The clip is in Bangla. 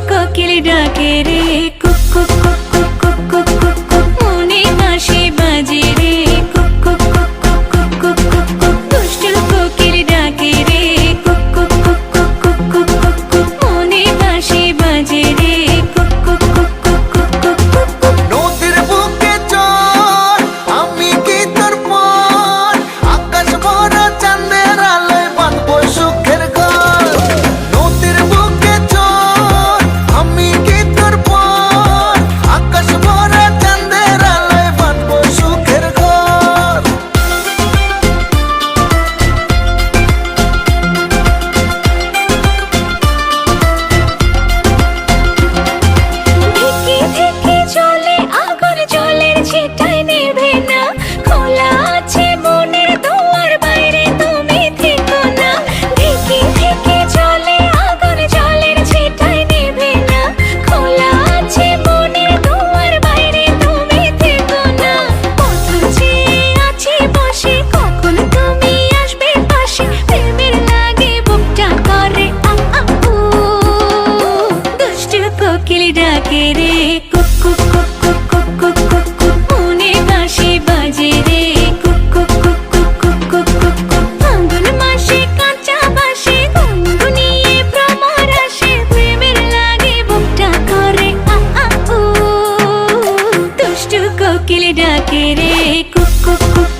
কোকিল ডাকে রে ডাকে রে কুক কুক কুক কুক কুক কুক কুক কুক মনে বাঁশি বাজে রে কুক কুক কুক কুক কুক কুক কুক কুক ফাগুন মাসে কাঁচা বাসে গুনগুনিয়ে ভ্রমর আসে প্রেমের লাগে কোকিল ডাকে রে কুক কুক কুক